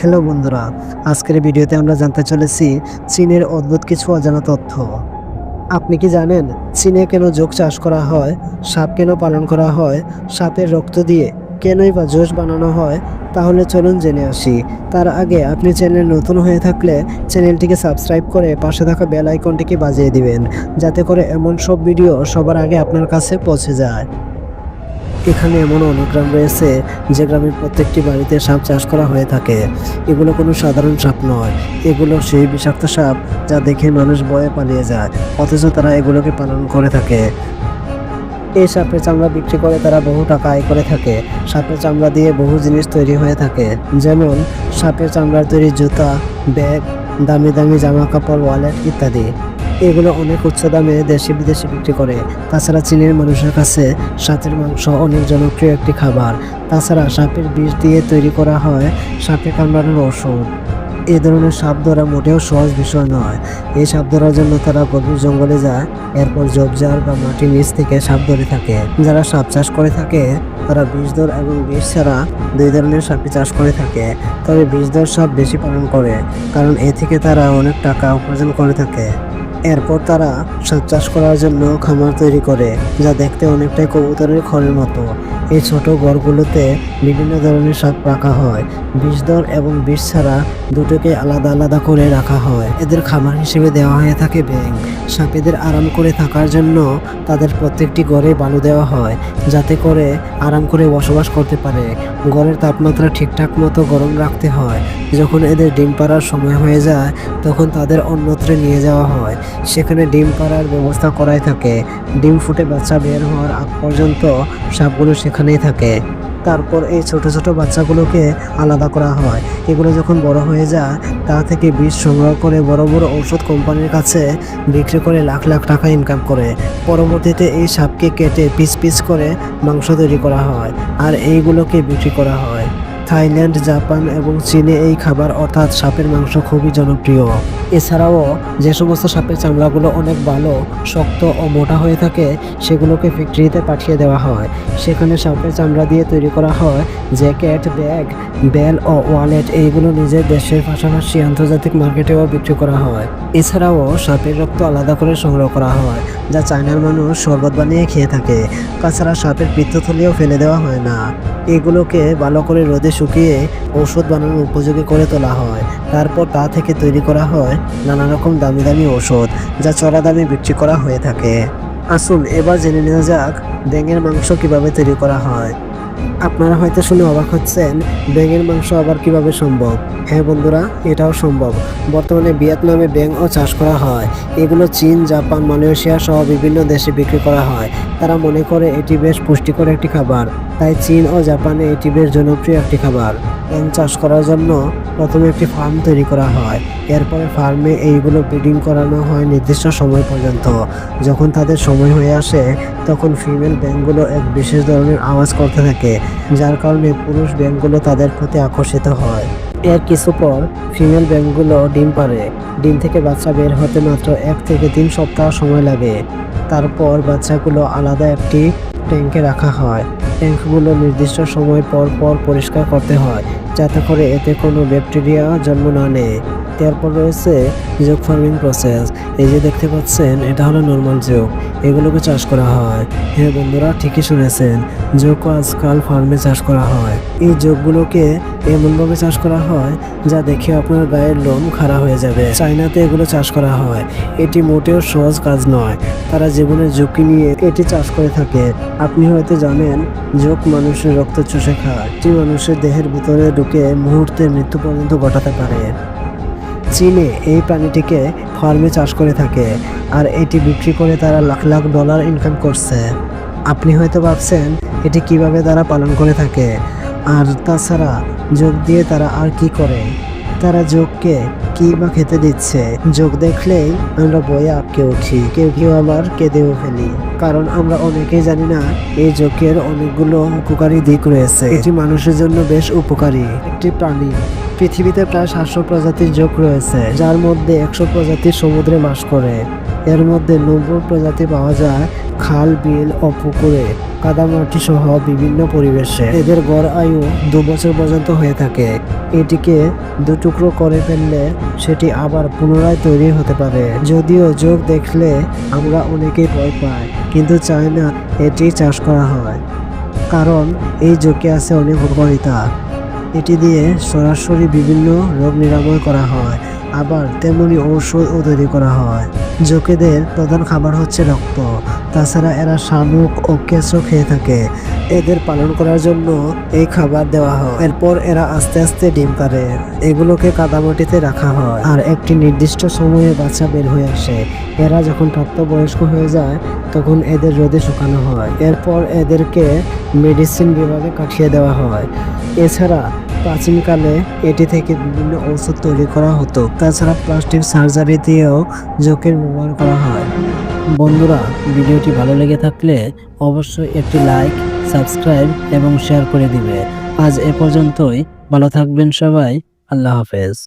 Hello বন্ধুরা, আজকের ভিডিওতে আমরা জানতে চলেছি চীনের অদ্ভুত কিছু অজানা তথ্য। আপনি কি জানেন চীনে কেন যোগ চাষ করা হয়, সাপ কেন পালন করা হয়, সাপের রক্ত দিয়ে কেনই বা জোশ বানানো হয়? তাহলে চলুন জেনে আসি। তার আগে আপনি চ্যানেল নতুন হয়ে থাকলে চ্যানেলটিকে সাবস্ক্রাইব করে পাশে থাকা বেল আইকনটিকে বাজিয়ে দিবেন, যাতে করে এমন সব ভিডিও সবার আগে আপনার কাছে পৌঁছে যায়। এখানে এমন অনেক গ্রাম রয়েছে যে গ্রামের প্রত্যেকটি বাড়িতে সাপ চাষ করা হয়ে থাকে। এগুলো কোনো সাধারণ সাপ নয়। এগুলো সেই বিষাক্ত সাপ যা দেখে মানুষ ভয়ে পালিয়ে যায়, অথচ তারা এগুলোকে পালন করে থাকে। এই সাপের চামড়া বিক্রি করে তারা বহু টাকা আয় করে থাকে। সাপের চামড়া দিয়ে বহু জিনিস তৈরি হয়ে থাকে। যেমন, সাপের চামড়ার তৈরি জুতা, ব্যাগ, দামি দামি জামা কাপড় ওয়ালেট ইত্যাদি। এগুলো অনেক উচ্চ দামে দেশে বিদেশে বিক্রি করে। তাছাড়া চীনের মানুষের কাছে সাপের মাংস অনেক জনপ্রিয় একটি খাবার। তাছাড়া সাপের বিষ দিয়ে তৈরি করা হয় সাপে কামড়ানোর ওষুধ। এই ধরনের সাপ ধরা মোটেও সহজ বিষয় নয়। এই সাপ ধরার জন্য তারা গভীর জঙ্গলে যায়, এরপর জবজার বা মাটির নিচ থেকে সাপ ধরে থাকে। যারা সাপ চাষ করে থাকে, তারা বিষধর এবং বিষ ছাড়া দুই ধরনের সাপই চাষ করে থাকে। তবে বিষধর সাপ বেশি পালন করে, কারণ এ থেকে তারা অনেক টাকা উপার্জন করে থাকে। এরপর তারা সাপ চাষ করার জন্য খামার তৈরি করে, যা দেখতে অনেকটাই কবুতরের খড়ের মতো। এই ছোট ঘরগুলোতে বিভিন্ন ধরনের সাপ রাখা হয়। বিষধর এবং বিষ ছাড়া দুটোকে আলাদা আলাদা করে রাখা হয়। এদের খাবার হিসেবে দেওয়া হয়ে থাকে ব্যাং সাপেদের আরাম করে থাকার জন্য তাদের প্রত্যেকটি ঘরে বালু দেওয়া হয়, যাতে করে আরাম করে বসবাস করতে পারে। ঘরের তাপমাত্রা ঠিকঠাক মতো গরম রাখতে হয়। যখন এদের ডিম পাড়ার সময় হয়ে যায়, তখন তাদের অন্যত্রে নিয়ে যাওয়া হয়। সেখানে ডিম পাড়ার ব্যবস্থা করাই থাকে। ডিম ফুটে বাচ্চা বের হওয়ার আগ পর্যন্ত সাপগুলো সেখানেই থাকে। তারপর এই ছোট ছোট বাচ্চাগুলোকে আলাদা করা হয়। এগুলো যখন বড় হয়ে যায়, তা থেকে বীজ সংগ্রহ করে বড় বড় ঔষধ কোম্পানির কাছে বিক্রি করে লাখ লাখ টাকা ইনকাম করে। পরবর্তীতে এই সাপকে কেটে পিস পিস করে মাংস তৈরি করা হয়, আর এইগুলোকে বিক্রি করা হয়। থাইল্যান্ড, জাপান এবং চীনে এই খাবার অর্থাৎ সাপের মাংস খুবই জনপ্রিয়। এছাড়াও, যে সমস্ত সাপের চামড়াগুলো অনেক ভালো, শক্ত ও মোটা হয়ে থাকে, সেগুলোকে ফ্যাক্টরিতে পাঠিয়ে দেওয়া হয়। সেখানে সাপের চামড়া দিয়ে তৈরি করা হয় জ্যাকেট, ব্যাগ, বেল ও ওয়ালেট। এইগুলো নিজের দেশের পাশাপাশি আন্তর্জাতিক মার্কেটেও বিক্রি করা হয়। এছাড়াও, সাপের রক্ত আলাদা করে সংগ্রহ করা হয়, যা চায়নার মানুষ শরবত বানিয়ে খেয়ে থাকে। তাছাড়া সাপের পিত্তথলিও ফেলে দেওয়া হয় না। এগুলোকে ভালো করে রোদে শুকিয়ে ঔষধ বানানোর উপযোগী করে তোলা হয়। তারপর তা থেকে তৈরি করা হয় নানা রকম দামি দামি ওষুধ যা চড়া দামে বিক্রি করা হয়ে থাকে। আসুন, এবার জেনে নেওয়া যাক ব্যাঙের মাংস কীভাবে তৈরি করা হয়। আপনারা হয়তো শুনে অবাক হচ্ছেন, ব্যাঙের মাংস আবার কীভাবে সম্ভব? হ্যাঁ বন্ধুরা, এটাও সম্ভব। বর্তমানে ভিয়েতনামে ব্যাঙও চাষ করা হয়। এগুলো চীন, জাপান, মালয়েশিয়া সহ বিভিন্ন দেশে বিক্রি করা হয়। তারা মনে করে এটি বেশ পুষ্টিকর একটি খাবার। তাই চীন ও জাপানে এটি বেশ জনপ্রিয় একটি খাবার। ব্যাঙ চাষ করার জন্য প্রথমে একটি ফার্ম তৈরি করা হয়। এরপরে ফার্মে এইগুলো ব্রিডিং করানো হয় নির্দিষ্ট সময় পর্যন্ত। যখন তাদের সময় হয়ে আসে, তখন ফিমেল ব্যাঙগুলো এক বিশেষ ধরনের আওয়াজ করতে থাকে, যার কারণে পুরুষ ব্যাঙগুলো তাদের প্রতি আকর্ষিত হয়। এর কিছু পর ফিমেল ব্যাঙগুলো ডিম পারে ডিম থেকে বাচ্চা বের হতে মাত্র এক থেকে তিন সপ্তাহ সময় লাগে। তারপর বাচ্চাগুলো আলাদা একটি ট্যাঙ্কে রাখা হয়। ট্যাঙ্কগুলো নির্দিষ্ট সময় পর পর পরিষ্কার করতে হয়। যাতে করে এতে কোনো ব্যাকটেরিয়া জন্ম না নেয়। তারপর রয়েছে যোগ ফার্মিং প্রসেস। এই যে দেখতে পাচ্ছেন, এটা হলো নর্মাল যোগ। এগুলোকে চাষ করা হয়। হ্যাঁ বন্ধুরা, ঠিকই শুনেছেন যোগ আজকাল ফার্মে চাষ করা হয়। এই যোগগুলোকে এমনভাবে চাষ করা হয়, যা দেখে আপনার গায়ের লোম খাড়া হয়ে যাবে। চাইনাতে এগুলো চাষ করা হয়। এটি মোটেও সহজ কাজ নয়। তারা জীবনের ঝুঁকি নিয়ে এটি চাষ করে থাকে। আপনি হয়তো জানেন, যোগ মানুষের রক্ত চুষে খায়। এটি মানুষের দেহের ভিতরে ঢুকে মুহূর্তে মৃত্যু পর্যন্ত ঘটাতে পারে। চীনে এই প্রাণীটিকে ফার্মে চাষ করে থাকে আর এটি বিক্রি করে তারা লাখ লাখ ডলার ইনকাম করছে। আপনি হয়তো ভাবছেন, এটি কীভাবে তারা পালন করে থাকে? আর তাছাড়া যোগ দিয়ে তারা আর কি করে? তারা যোগকে কি বা খেতে দিচ্ছে। যোগ দেখলেই, আমরা বয়ে আটকে উঠি। কেউ কেউ আবার কেঁদেও ফেলি। কারণ আমরা অনেকেই জানি না, এই যোগের অনেকগুলো উপকারী দিক রয়েছে। এটি মানুষের জন্য বেশ উপকারী। একটি প্রাণী। পৃথিবীতে প্রায় সাতশো প্রজাতির যোগ রয়েছে, যার মধ্যে একশো প্রজাতি সমুদ্রে বাস করে। এর মধ্যে নব্বই প্রজাতি পাওয়া যায় খাল, বিল ও পুকুরে। কাদামাটি সহ বিভিন্ন পরিবেশে এদের গড় আয়ু দু বছর পর্যন্ত হয়ে থাকে। এটিকে দু টুকরো করে ফেললে সেটি আবার পুনরায় তৈরি হতে পারে। যদিও যোগ দেখলে আমরা অনেকেই ভয় পাই, কিন্তু চাই না এটি চাষ করা হয়। কারণ এই যোগে আছে অনেক উপকারিতা। এটি দিয়ে সরাসরি বিভিন্ন রোগ নিরাময় করা হয়, আবার তেমনি ঔষধও তৈরি করা হয়। জোকেদের প্রধান খাবার হচ্ছে রক্ত। তাছাড়া এরা শামুক ও কেঁচো খেয়ে থাকে। এদের পালন করার জন্য এই খাবার দেওয়া হয়। এরপর এরা আস্তে আস্তে ডিম পারে এগুলোকে কাদামাটিতে রাখা হয়। আর একটি নির্দিষ্ট সময়ে বাচ্চা বের হয়ে আসে। এরা যখন প্রাপ্তবয়স্ক হয়ে যায়, তখন এদের রোদে শুকানো হয়। এরপর এদেরকে মেডিসিন বিভাগে কাটিয়ে দেওয়া হয়। এছাড়া প্রাচীনকালে এটি থেকে বিভিন্ন ঔষধ তৈরি করা হতো। তাছাড়া প্লাস্টিক সার্জারি দিয়েও জোকের ব্যবহার করা হয়। বন্ধুরা, ভিডিওটি ভালো লেগে থাকলে অবশ্যই একটি লাইক, সাবস্ক্রাইব এবং শেয়ার করে দিবে। আজ এ পর্যন্তই। ভালো থাকবেন সবাই। আল্লাহ হাফেজ।